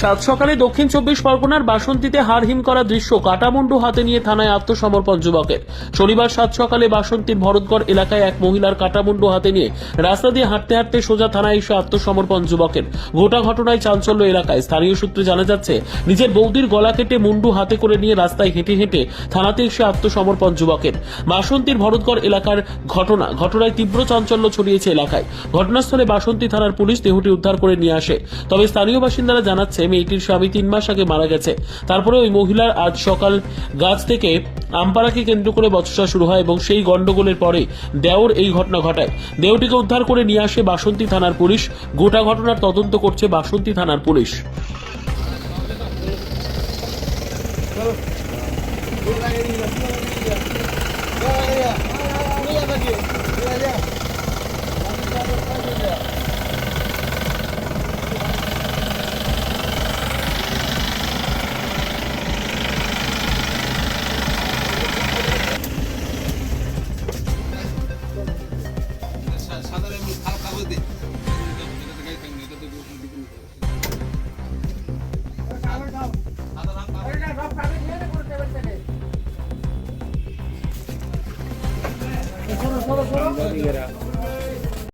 সাত সকালে দক্ষিণ চব্বিশ পরগনার বাসন্তীতে হারহিম করা দৃশ্য কাটামুন্ডু হাতে নিয়ে থানায় আত্মসমর্পণ যুবকের। শনিবার সাত সকালে বাসন্তীর ভরতগড় এলাকায় এক মহিলার কাটামুন্ডু হাতে নিয়ে রাস্তা দিয়ে হাঁটতে হাঁটতে সোজা থানায় এসে আত্মসমর্পণ যুবকের। গোটা ঘটনায় চাঞ্চল্য এলাকায়। স্থানীয় সূত্রে জানা যাচ্ছে, নিজের বৌদির গলা কেটে মুন্ডু হাতে করে নিয়ে রাস্তায় হেঁটে হেঁটে থানাতে এসে আত্মসমর্পণ যুবকের। বাসন্তীর ভরতগড় এলাকার ঘটনা, ঘটনায় তীব্র চাঞ্চল্য ছড়িয়েছে এলাকায়। ঘটনাস্থলে বাসন্তী থানার পুলিশ দেহটি উদ্ধার করে নিয়ে আসে। তবে স্থানীয় বাসিন্দারা জানাচ্ছে মেয়েটির স্বামী তিন মাস আগে মারা গেছে। তারপরে ওই মহিলার আজ সকাল গাছ থেকে আমপাড়াকে কেন্দ্র করে বচসা শুরু হয় এবং সেই গন্ডগোলের পরে দেওর এই ঘটনা ঘটায়। দেওটিকে উদ্ধার করে নিয়ে আসে বাসন্তী থানার পুলিশ। গোটা ঘটনার তদন্ত করছে বাসন্তী থানার পুলিশ। সাধারণ খারাপ কাগজ সরো সরো